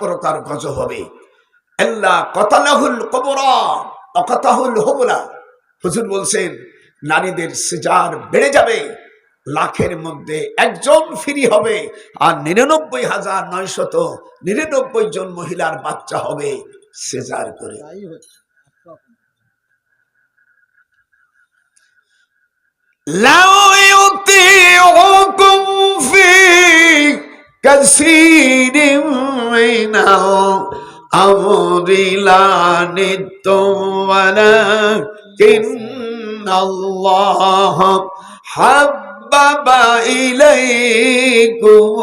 তৎপরতার গজ হবে। হুজুর বলছেন নারীদের সিজার বেড়ে যাবে লাখের মধ্যে একজন হবে আর নিরানব্বই হাজার নয়শত নিরানব্বই জন মহিলার বাচ্চা হবে সেজার করে। লাউ ফি كثير من الأمر لعنتم ولكن الله حبب إليكم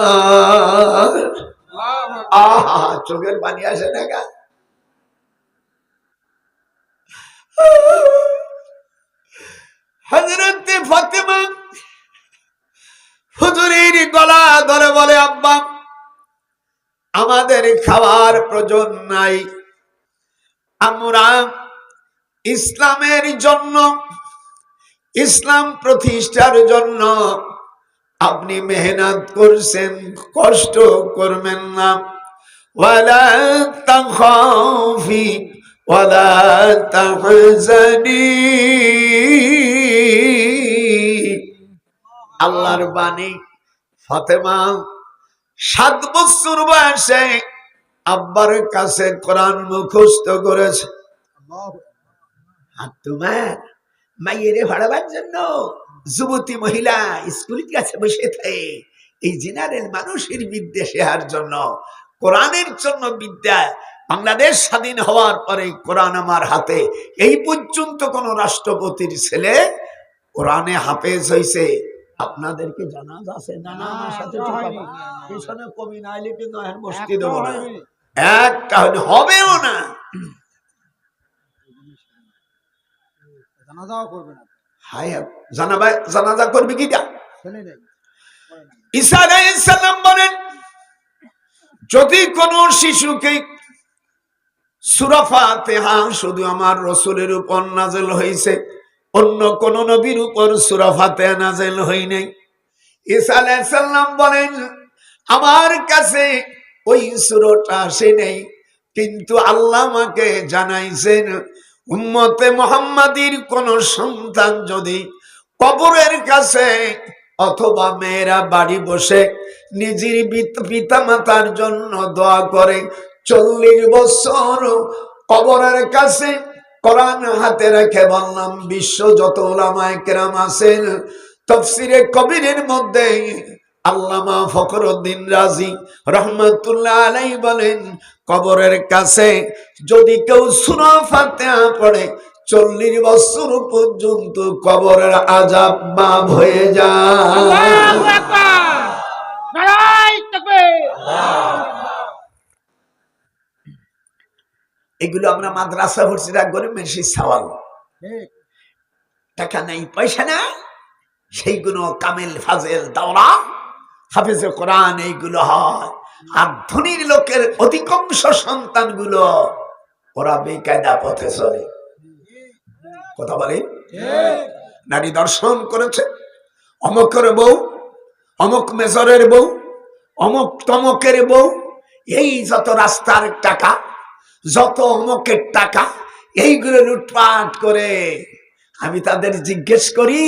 الإيمان آه شغل بني أشهد আমাদের খাওয়ার প্রয়োজন নাই। আমরা ইসলামের জন্য, ইসলাম প্রতিষ্ঠার জন্য আপনি মেহনত করছেন, কষ্ট করবেন না। আল্লাহর বাণী, ফাতেমা সাত বছর বয়সে আব্বার কাছে কোরআন মুখস্থ করেছে। আর তোমার মাইয়েরে ভাড়াবার জন্য যুবতী মহিলা স্কুলের কাছে বসে থাকে। এই জেনারেল মানুষের বিদ্যা শেখার জন্য কোরআনের জন্য বিদ্যা বাংলাদেশ স্বাধীন হওয়ার পরে কোরআন আমার হাতে। এই পর্যন্ত কোন রাষ্ট্রপতির ছেলে কোরআনে হাফেজ হয়েছে আপনাদেরকে জানা আছে জানা সাথে। কথা। পিছনে কবি নাইলে কিন্তু। একটা হবেও না হায় জানাজা করবে কি বলেন যদি কোন শিশুকে সূরা ফাতিহা শুধু আমার রসুলের উপর নাজেল হয়েছে অন্য কোন নবীর উপর সূরা ফাতিহা নাজেল হয় নাই। ঈসা আলাইহিসসালাম বলেন, আমার কাছে ওই সুরটা আসে নেই, কিন্তু আল্লাহ আমাকে জানাইছেন, উম্মতে মোহাম্মদীর কোন সন্তান যদি কবরের কাছে অথবা মেয়েরা বাড়ি বসে নিজের পিতা মাতার জন্য দোয়া করে, চল্লিশ বছর কবরের কাছে কোরআন হাতে রেখে বললাম বিশ্ব যত ওলামায় কেরাম আছেন তফসিরে কবিরের মধ্যে আল্লামা ফখরুদ্দিন রাজি রহমতুল্লাহ আলাই বলেন কবরের কাছে যদি কেউ সুরা ফাতেহা পড়ে চল্লিশ বছর পর্যন্ত কবরের আজাব মাপ হয়ে যায় আল্লাহু আকবার নারাই তাকবীর এগুলো আমরা মাদ্রাসা ভর্তি রাখ করে মেশি সাওয়াল। টাকা নেই পয়সা না সেইগুলো কামেল ফাজেল দাওরা হাফিজে কোরআন এইগুলো হয়। আর ধনীর লোকের অধিকাংশ সন্তানগুলো ওরা বেকায়দা পথে চলে। কথা বলে? নারী দর্শন করেছে। অমকের বউ অমক মেজরের বউ অমক তমকের বউ এই যত রাস্তার টাকা যত অমকের টাকা এইগুলো লুটপাট করে আমি তাদের জিজ্ঞেস করি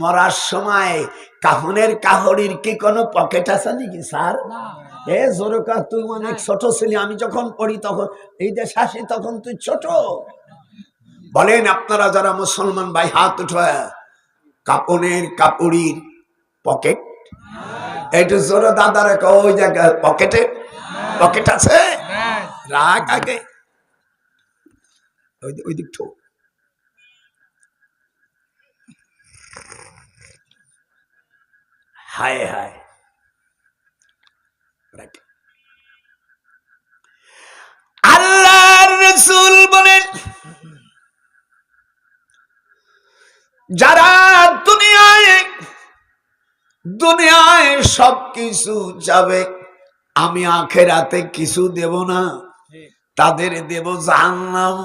মরার সময় কাহনের কাহরির কি কোনো পকেট আছে নাকি স্যার? এ জোরকা তুই অনেক ছোট ছিলি আমি যখন পড়ি তখন এই দেশ আসি তখন তুই ছোট। বলেন আপনারা যারা মুসলমান ভাই হাত উঠে কাপনের কাপড়ির পকেট? একটু জোর দাদা রেখা ওই জায়গায় পকেটে পকেট আছে? রাখ আগে। ওই দিক- ওই দিক ঠো। হায় হায়। আল্লাহর রসুল বলেন, যারা দুনিয়ায় দুনিয়ায় সব কিছু যাবে, আমি আখেরাতে কিছু দেব না। তাদের দেব জানলাম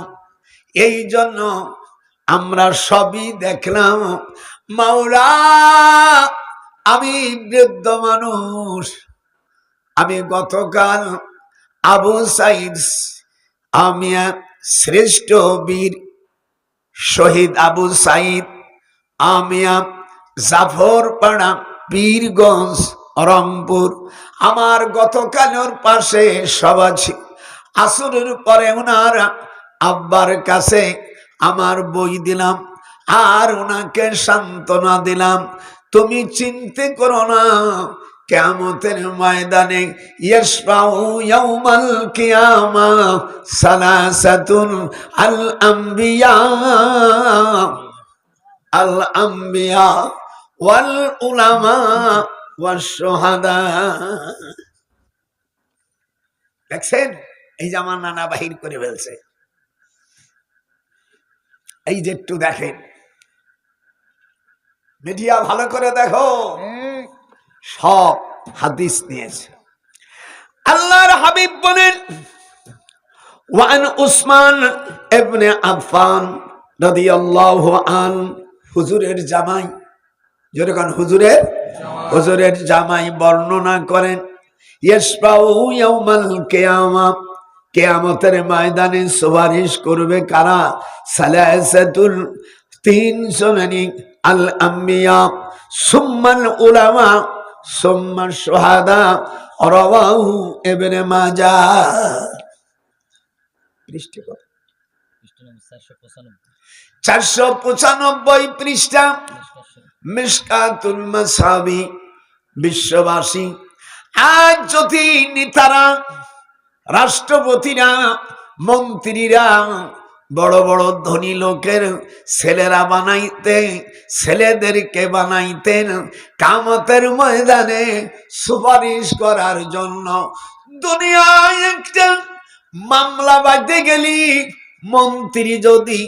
এই জন্য আমরা সবই দেখলাম, মাওলা, আমি বৃদ্ধ মানুষ। আমি গতকাল আবু সাইদ, আমি শ্রেষ্ঠ বীর শহীদ আবু সাইদ আমিয়া জাফর পাড়া পীরগঞ্জ, রংপুর। আমার গতকালের পাশে সভা ছিল। আসরের পরে ওনার আব্বার কাছে আমার বই দিলাম, আর ওনাকে সান্ত্বনা দিলাম। তুমি চিনতে করো না কেমতের ময়দানে আল আম্বিয়া। দেখছেন? এই যে আমার নানা বাহির করে ফেলছে। এই যে একটু দেখেন। মিডিয়া ভালো করে দেখো। সব হাদিস নিয়েছে। আল্লাহর হাবিব বলেন ওয়ান উসমান ইবনে আফফান রাদিয়াল্লাহু আন হুজুরের জামাই। যেরকম হুজুরের হুজুরের জামাই বর্ণনা করেন ইয়াসফাউ ইয়াউমাল কিয়ামা। কেয়ামতের ময়দানে সুপারিশ করবে কারা? সালাসাতুল তিন শ্রেণি আল আম্বিয়া সুম্মাল উলামা সুম্মা ইবনে মাজাহ পৃষ্ঠে কত? চারশো পঁচানব্বই পৃষ্ঠা। মিসকাতুল মাসাবি, বিশ্ববাসী। আজ যদি নেতারা রাষ্ট্রপতিরা, মন্ত্রীরা, বড় বড় ধনী লোকের ছেলেরা বানাইতে, ছেলেদেরকে বানাইতেন কামতের ময়দানে সুপারিশ করার জন্য। দুনিয়ায় একটা মামলা বাঁধতে গেলি মন্ত্রী যদি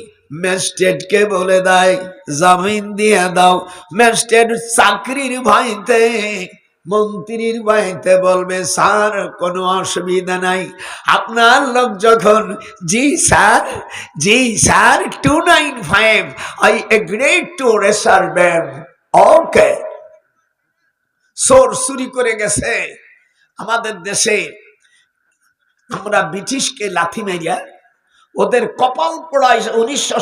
ম্যাজিস্ট্রেটকে বলে দেয়, জামিন দিয়ে দাও। ম্যাজিস্ট্রেট চাকরির ভয়তে মন্ত্রীর বাড়িতে বলবে, স্যার, কোনো অসুবিধা নাই। আপনার লোক যখন, জি, sir G, sir two nine five I agree to reserve okay. সোর চুরি করে গেছে। আমাদের দেশে আমরা ব্রিটিশকে লাথি মেরিয়া, ওদের কপাল পোড়ায় উনিশশো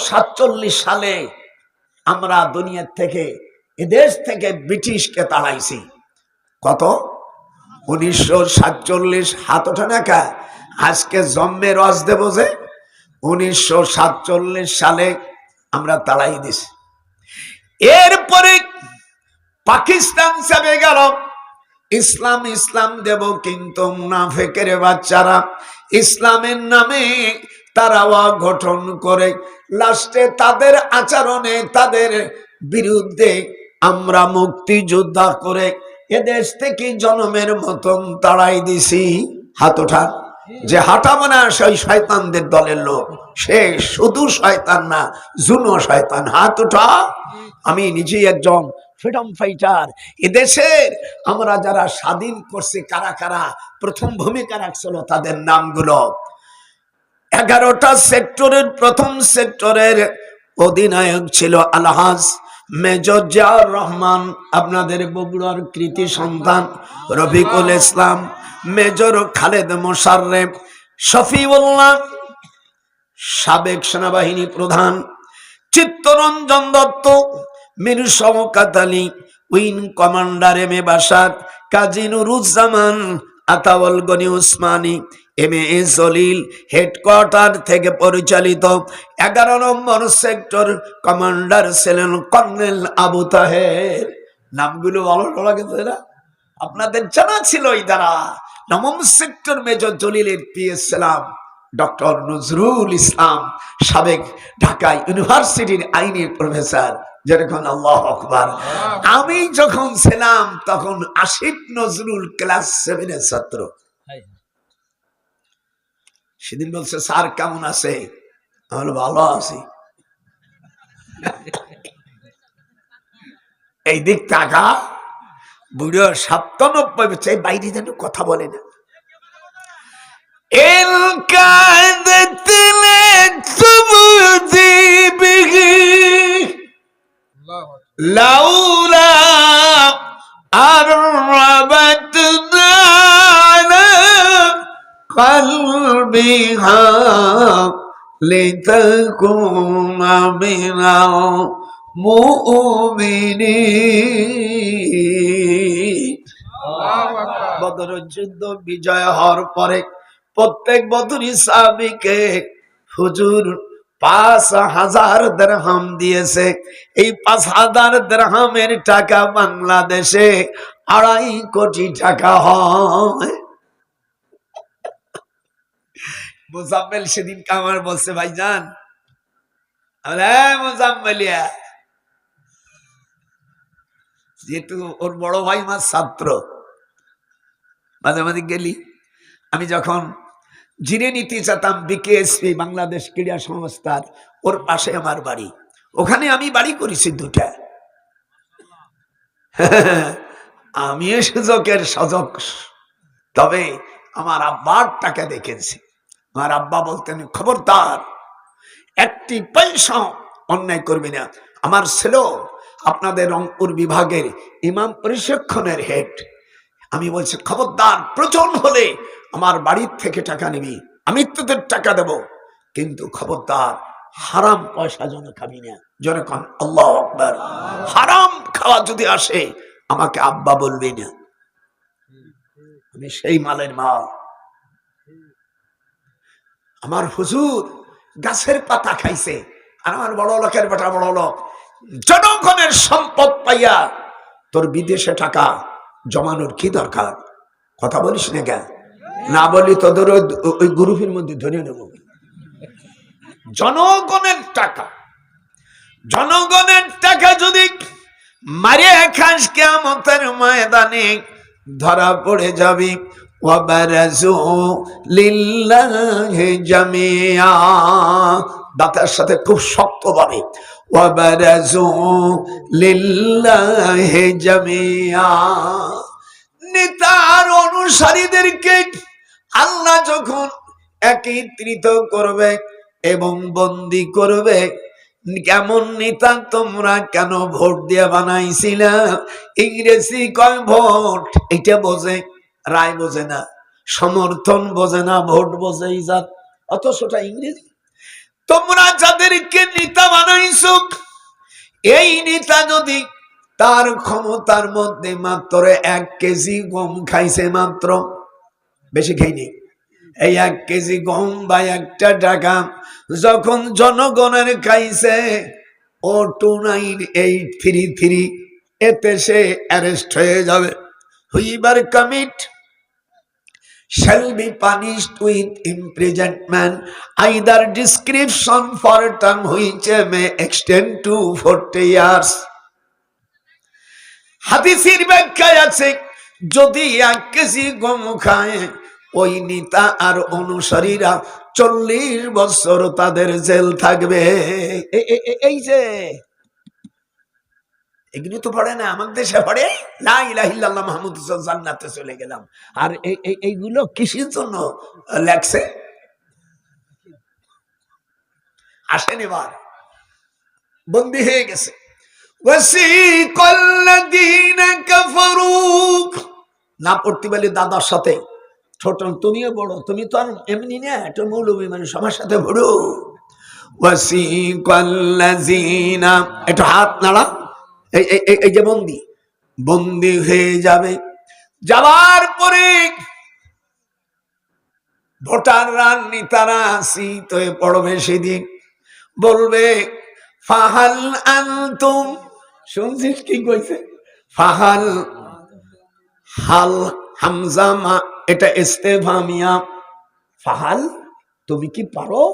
সালে আমরা দুনিয়ার থেকে, এদেশ থেকে ব্রিটিশকে তাড়াইছি। কত? উনিশশো সাতচল্লিশ হাত ওঠে না আজকে জন্মে রস দেব যে, উনিশশো সাতচল্লিশ সালে আমরা তাড়াই দিছি। এরপরে পাকিস্তান চেপে গেল। ইসলাম ইসলাম দেব কিন্তু মুনাফেকের বাচ্চারা। ইসলামের নামে তারা গঠন করে। লাস্টে তাদের আচরণে তাদের বিরুদ্ধে আমরা মুক্তিযোদ্ধা করে এদেশ থেকে জনমের মতন তাড়াই দিছি। হাত ওঠান যে হাঁটা না সেই শয়তানদের দলের লোক। সে শুধু শয়তান না, জুনো শয়তান। হাত ওঠা। আমি নিজেই একজন ফ্রিডম ফাইটার এদেশের আমরা যারা স্বাধীন করছি, কারা কারা প্রথম ভূমিকা রাখছিল তাদের নামগুলো। এগারোটা সেক্টরের প্রথম সেক্টরের অধিনায়ক ছিল আলহাজ। মেজর জিয়াউর রহমান, আপনাদের বগুড়ার কৃতি সন্তান রফিকুল ইসলাম, মেজর খালেদ মোশাররেফ, শফিউল্লাহ, সাবেক সেনাবাহিনী প্রধান, Chittaranjan Dutta, Mir Shawkat wing commander M A Bashar Kazi Nuruzzaman, Ataul Gani Osmani M A Jalil headquarter থেকে পরিচালিত এগারো নম্বর সেক্টর কমান্ডার ছিলেন কর্নেল আবু তাহের। নামগুলো ভালো লাগে তো এরা? আপনাদের জানা ছিল এই দ্বারা নবম সেক্টর মেজর জলিলের পিএস ছিলাম ডক্টর নজরুল ইসলাম, সাবেক ঢাকা ইউনিভার্সিটির আইনের প্রফেসর, যেরকম আল্লাহ আকবার। আমি যখন ছিলাম তখন আশিক নজরুল ক্লাস সেভেনের ছাত্র। সেদিন বলছে স্যার কেমন আছে? আমি ভালো আছি। এই দিক টাকা বুড়ো সাতানব্বই বছর বাইরে যেন কথা বলে না। El قلبها لتكون من المؤمنين বদর যুদ্ধ বিজয় হওয়ার পরে প্রত্যেক বদরি সাবিকে হুজুর পাঁচ হাজার দেড়হাম দিয়েছে এই পাঁচ হাজার দেড়হামের টাকা বাংলাদেশে আড়াই কোটি টাকা হয় মোজাম্মেল সেদিন কামার বলছে, ভাইজান আরে মোজাম্মেলিয়া। যেহেতু ওর বড় ভাই আমার ছাত্র, মাঝে মাঝে গেলি। আমি যখন জিরে নিতে চাতাম বিকেএসপি, বাংলাদেশ ক্রীড়া সংস্থার, ওর পাশে আমার বাড়ি। ওখানে আমি বাড়ি করেছি দুটা আমি সুযোগের সজক, তবে আমার আব্বার টাকা দেখেছি। আমার আব্বা বলতেন খবরদার। একটি পয়সা অন্যায় করবি না। আমার ছেলে, আপনাদের রংপুর বিভাগের ইমাম পরিসক্ষণের হেড। আমি বলছি, খবরদার, প্রচুর হলে আমার বাড়ির থেকে টাকা নিবি। আমি তোদের টাকা দেব। কিন্তু খবরদার, হারাম পয়সা যেন খাবি না। জনে কন, আল্লাহ আকবার। হারাম খাওয়া যদি আসে, আমাকে আব্বা বলবি না। আমি সেই মালের মাল। আমার হুজুর গাছের পাতা খাইছে, আর আমার বড় লোকের বেটা বড় লোক। জনগণের সম্পদ পাইয়া তোর বিদেশে টাকা জমানোর কি দরকার? কথা বলিস না কেন? না বলি তোদের ওই- গ্রুপের মধ্যে ধরে নেব। জনগণের টাকা জনগণের টাকা যদি মারে খাস কেমতের ময়দানে ধরা পড়ে যাবি। وبرزوا لله جميعا দাঁতের সাথে খুব শক্তভাবে وبرزوا لله جميعا নেতার অনুসারীদেরকে আল্লাহ যখন একত্রিত করবে এবং বন্দি করবে কেমন নেতা তোমরা কেন ভোট দিয়ে বানাইছিলা ইংরেজি কয় ভোট এটা বোঝে রায় বোঝে না, সমর্থন বোঝে না, ভোট বোঝে ইজাত অথচটা ইংরেজি। তোমরা যাদেরকে নেতা বানাইছো, এই নেতা যদি তার ক্ষমতার মধ্যে মাত্র এক কেজি গম খাইছে মাত্র, বেশি খাইনি এই এক কেজি গম বা একটা টাকা যখন জনগণের খাইছে ও two nine eight three three, এতে সে অ্যারেস্ট হয়ে যাবে। Whoever commit shall be punished with imprisonment, either description for a term which may extend to 40 years. হাদিসের ব্যাখ্যায় আছে যদি এক কেজি গম খায় ওই নেতা আর অনুসারীরা চল্লিশ বছর তাদের জেল থাকবে এই যে এগুলো তো পড়ে না, আমার দেশে পড়ে। লা ইলাহিল্লাহ মাহমুদ জান্নাতে চলে গেলাম। আর এইগুলো কিসের জন্য লেখছে? আসেন এবার। বন্দি হয়ে গেছে। না পড়তে পারলে দাদার সাথে। ছোট, তুমিও বড়, তুমি তো আর এমনি না, একটা মৌলবী মানে সবার সাথে বড় ওয়াসি কল্লাজিনা একটু হাত নাড়া। এই যে বন্দি। বন্দি হয়ে যাবে। যাওয়ার পরে ভোটাররা নেতারা শীত হয়ে পড়বে সেদিন। বলবে, ফাহাল আনতুম শুনছিস কি কইছে? ফাহাল হাল হামজা মা এটা ইস্তেফামিয়া ফাহাল? তুমি কি পারো?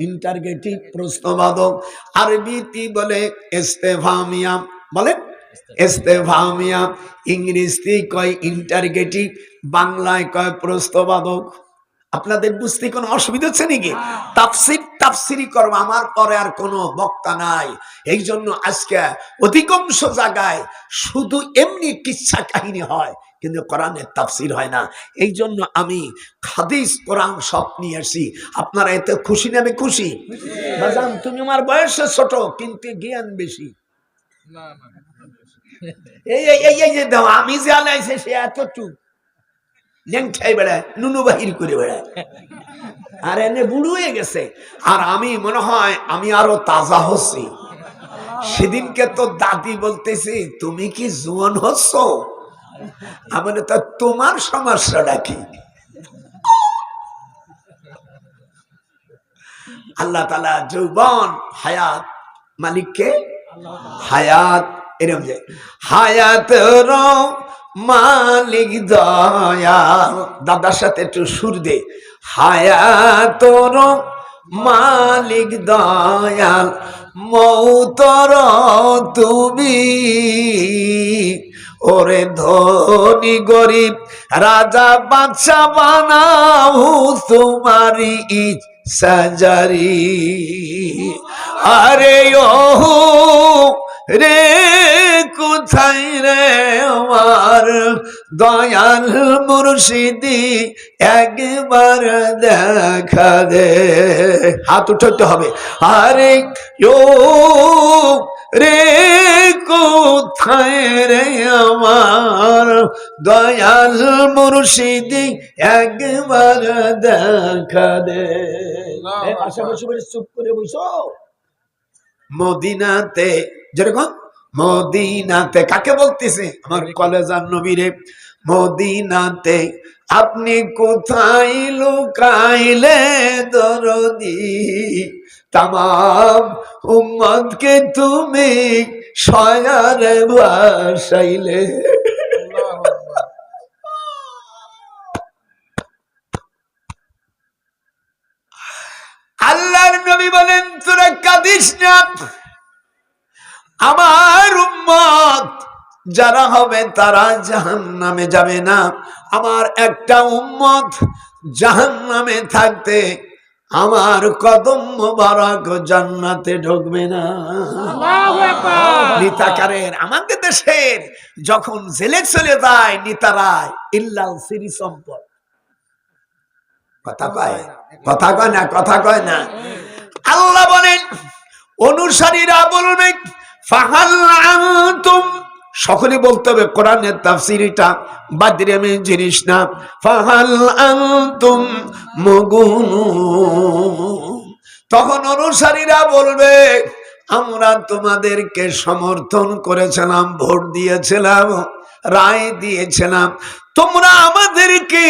ইন্টারগেটিভ প্রশ্নবাদক আরবিতে বলে ইস্তেফামিয়া বলে? ইস্তেফামিয়া। ইংরেজি কয় ইন্টারগেটিভ বাংলায় কয় প্রশ্নবাদক। আপনাদের বুঝতে কোনো অসুবিধা হচ্ছে নাকি? তাফসির তাফসিরি করব আমার পরে আর কোনো বক্তা নাই। এই জন্য আজকে অধিকাংশ জায়গায় শুধু এমনি কিচ্ছা কাহিনী হয় কিন্তু কোরআনের তাফসির হয় না। এই জন্য আমি হাদিস কোরআন সব নিয়ে আসি। আপনারা এতে খুশি না আমি খুশি। বাজান তুমি আমার বয়সে ছোট কিন্তু জ্ঞান বেশি। আমি সে বেড়ায়, নুনু বাহির করে বেড়ায়। আর, এনে হয়ে গেছে। আর আমি, মনে হয়, আমি আরও তাজা হচ্ছি। সেদিনকে তো দাদি বলতেছি, তুমি কি জোয়ান হচ্ছ? আমি তা তোমার সমস্যাটা কি? আল্লাহ তালা যৌবন, হায়াত মালিককে হায়াত, এরকম যে হায়াত মালিক দয়াল। দাদার সাথে একটু সুর দে। হায়াত মালিক দয়াল, মৌতর তুমি। ওরে ধনী গরিব, রাজা বাচ্চা বানাও তোমারি সাজারি। আরে ও রে, কোথায় রে আমার দয়াল মুর্শিদি? একবার দেখা দে। হাত উঠতে হবে। আরে ও রে কোথায় রে আমার দয়াল মুর্শিদি একবার দেখা দে। বসে চুপ করে বসো। মদিনাতে যেরকম? মদিনাতে কাকে বলতেছে? আমার কলেজার নবীরে। মদিনাতে আপনি কোথায় লুকাইলে দরদি? তামাম উম্মদকে তুমি সয়ারে ভাসাইলে আল্লাহর নবী বলেন, তোরা কাঁদিস না। আমার উম্মত যারা হবে তারা জাহান নামে যাবে না। আমার একটা উম্মত জাহান নামে থাকতে আমার কদম মোবারক জান্নাতে ঢুকবে না। নিতাকারের আমাদের দেশের যখন জেলে চলে যায় নিতারায় ইল্লাল সিরি সম্পদ। কথা কয়? কথা কয় না কথা কয় না। আল্লাহ বলেন অনুসারীরা বলবে ফাহাল আনতুম সকলে বলতে হবে, কোরআনের তাফসিরটা বাদরিয়ামে জিনিস না। ফাহাল তখন অনুসারীরা বলবে, আমরা তোমাদেরকে সমর্থন করেছিলাম, ভোট দিয়েছিলাম, রায় দিয়েছিলাম। তোমরা আমাদেরকে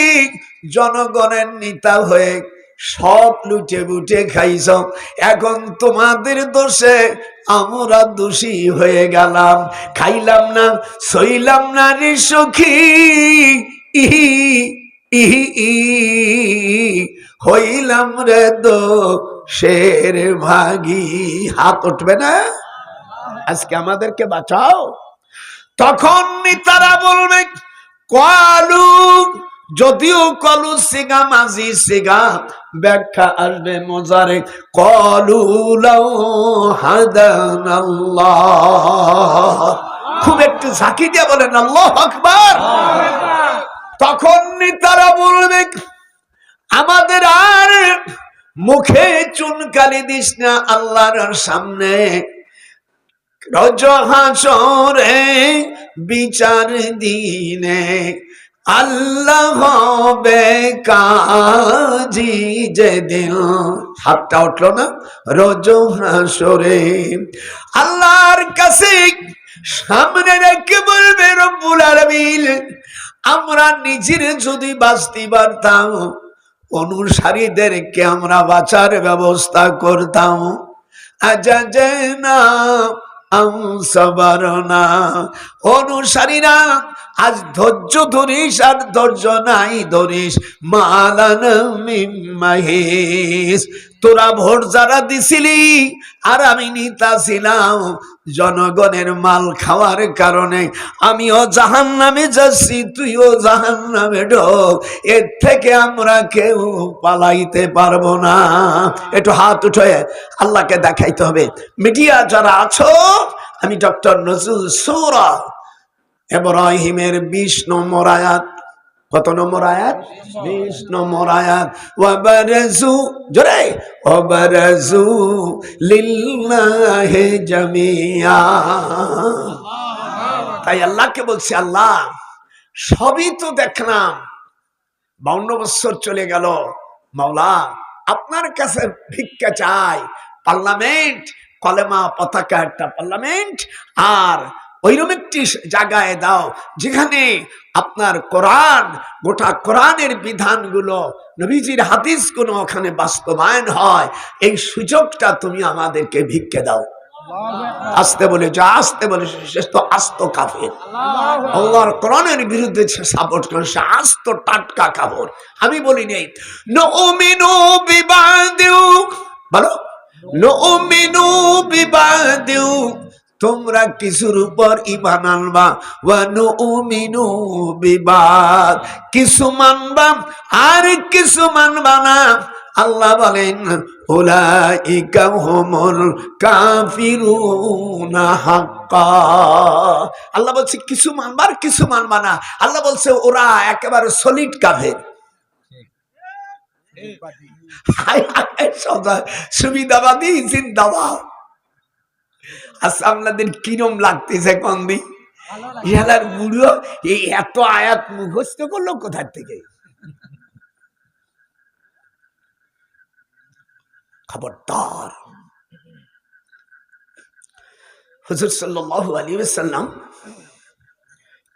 জনগণের নেতা হয়ে সব লুটে বুটে খাইছ। এখন তোমাদের দোষে আমরা দোষী হয়ে গেলাম। খাইলাম না, সইলাম না রে সখী। ইহি হইলাম রে দো শের ভাগি। হাত উঠবে না? আজকে আমাদেরকে বাঁচাও। তখন তারা বলবে, কলু যদিও কলু সিগা মাঝি সিগা, ব্যাখ্যা আসবে মজারে। কলু লাউ হাদান খুব একটু ঝাঁকি দিয়ে বলেন, আল্লাহ আকবার। তখন তারা বলবে, আমাদের আর মুখে চুনকালি দিস না আল্লাহর সামনে। রজ হাসরে বিচার দিনে আল্লাহ হবে কাজি যেদিন। হাতটা উঠল না? রজ হাসরে। আল্লাহর কাছে সামনে রেখে বলবে, রব্বুল আলামিন, আমরা নিজের যদি বাঁচতে পারতাম, অনুসারীদেরকে আমরা বাঁচার ব্যবস্থা করতাম। আজা না না। অনুসারীরা আজ ধৈর্য ধরিস আর ধৈর্য নাই ধরিস, মালান তোরা ভোট যারা দিছিলি আর আমি নিতা ছিলাম জনগণের মাল খাওয়ার কারণে। আমিও জাহান নামে যাচ্ছি, তুইও জাহান নামে ঢোক। এর থেকে আমরা কেউ পালাইতে পারব না। একটু হাত উঠে আল্লাহকে দেখাইতে হবে। মিডিয়া যারা আছো, আমি ডক্টর নজরুল সৌরা এব্রাহিমের বিশ নম্বর আয়াত। কত নম্বর আয়াত? বিশ নম্বর আয়াত। ওয়াবারাজু, জোরে, ওয়াবারাজু লিল্লাহি জামিয়া। তাই আল্লাহকে বলছি, আল্লাহ, সবই তো দেখলাম। বাউন্ন বছর চলে গেল। মাওলা, আপনার কাছে ভিক্ষা চাই। পার্লামেন্ট, কলেমা পতাকা একটা পার্লামেন্ট, আর ওইরকম একটি জায়গায় দাও যেখানে আপনার কোরআন, গোটা কোরআনের বিধানগুলো, নবীজির হাদিসগুলো ওখানে বাস্তবায়ন হয়। এই সুযোগটা তুমি আমাদেরকে ভিক্ষে দাও। আসতে বলে যা, আসতে বলে শেষ তো আস্ত কাফের। আল্লাহর কোরআনের বিরুদ্ধে সাপোর্ট করে, সে আস্ত টাটকা কাপড় আমি বলি নেই। নমিনু বিবাদেউ, বলো। নমিনু বিবাদেউ। তোমরা কিছুর উপর ইমান আনবা। ওয়া নুমিনু বিবাদ। কিছু মানবা আর কিছু মানবা না। আল্লাহ বলেন উলাইকা হুমুল কাফিরুনা হাক্কা। আল্লাহ বলছে কিছু মানবার কিছু মানবা না। আল্লাহ বলছে ওরা একেবারে সলিড কাফের। সুবিধাবাদী জিন্দাবাদ। আচ্ছা আপনাদের কিরম লাগতেছে ইয়ালার বুড়ো, এই এত আয়াত মুখস্থ করল কোথার থেকে? খবরদার। হুজুর সাল্লাল্লাহু আলাইহি ওয়াসাল্লাম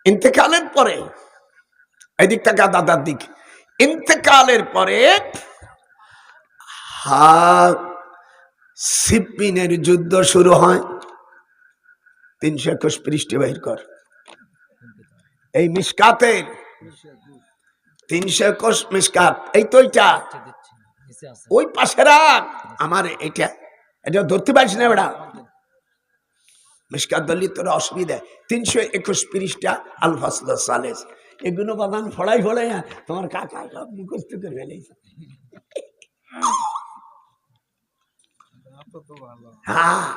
ইন্তেকালের পরে, এদিক থেকে দাদার দিক, ইন্তেকালের পরে হা সিপিনের যুদ্ধ শুরু হয়। তিনশো একুশ পৃষ্ঠে বাহির কর। এই মিসকাতের তিনশো একুশ মিসকাত এই তো এটা। ওই পাশে রাখ। আমার এটা এটা ধরতে পারছি না বেড়া। মিসকাত দলি তোর অসুবিধা। তিনশো একুশ পৃষ্ঠা আল ফাসল সালেস। এগুলো বাগান ফড়াই ফড়াই হ্যাঁ, তোমার কাকা সব মুখস্থ করে ফেলেছে। হ্যাঁ।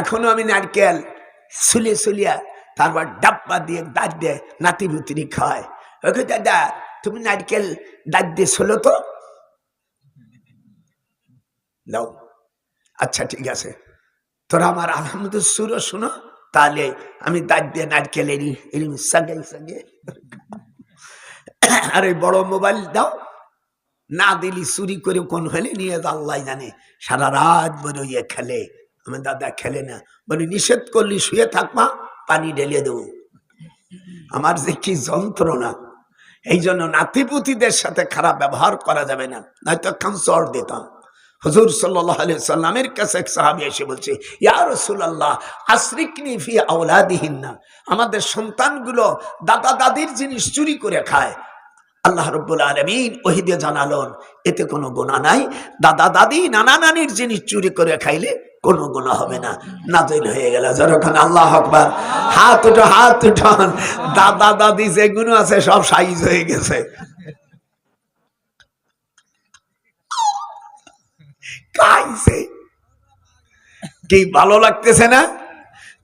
এখনও আমি নারকেল সুলে সুলিয়া তারপর ডাব্বা দিয়ে দাঁত দিয়ে নাতি ভুতিরি খায় ওকে দাদা, তুমি নারকেল দাঁত দিয়ে শোলো তো? দাও আচ্ছা ঠিক আছে। তোরা আমার আলহামদুল সুরও শুনো, তাহলে আমি দাঁত দিয়ে নারকেল এরি এরকম সাগে সাগে আর ওই বড় মোবাইল দাও। না দিলি, চুরি করে কোন হলে নিয়ে আল্লাহ জানে। সারা রাত বেরোইয়ে খেলে। আমার দাদা খেলে না। বলি, নিষেধ করলি, শুয়ে থাকবা পানি ঢেলে দেবো। আমার যে কি যন্ত্রণা। এই জন্য নাতিপুতিদের সাথে খারাপ ব্যবহার করা যাবে না। নয়তো কামসর দিতাম। হুজুর সাল্লামের কাছে এক সাহাবি এসে বলছে, ইয়া রসুল্লাহ আশ্রিকনি ফি না আমাদের সন্তানগুলো দাদা দাদির জিনিস চুরি করে খায়। আল্লাহ রব্বুল আলমিন ওহিদে জানালন, এতে কোনো গোনা নাই। দাদা দাদি, নানা নানির জিনিস চুরি করে খাইলে কোনো গোনা হবে না। নাজিল হয়ে গেল। যখন আল্লাহ আকবার। হাত উঠো, হাত উঠান দাদা, দাদি যেগুলো আছে সব সাইজ হয়ে গেছে। কি ভালো লাগতেছে না?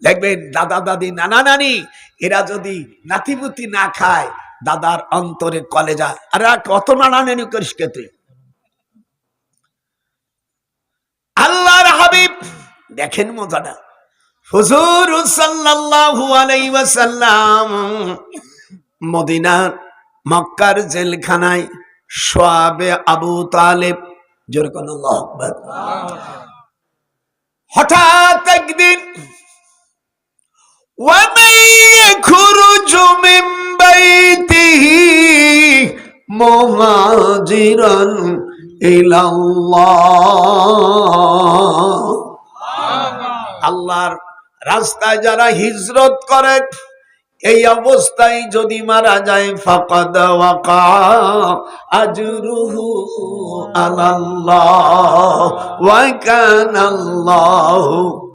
দেখবেন দাদা, দাদি, নানা, নানি, এরা যদি নাতিপুতি না খায়, দাদার অন্তরে কলেজা। আরে, কত নানা নানি করিস তুই আল্লাহর হাবিব দেখেন মজাটা। হুজুর সাল্লাল্লাহু আলাইহি ওয়াসাল্লাম মদিনার মক্কার জেলখানায় সোয়াবে আবু তালেব, জোর কোন হঠাৎ একদিন মহাজিরন ইলাল্লাহ। আল্লাহর রাস্তায় যারা হিজরত করে, এই অবস্থায় যদি মারা যায়, ফাকাদ ওয়াকা আজরুহু আলাল্লাহ ওয়া কানাল্লাহু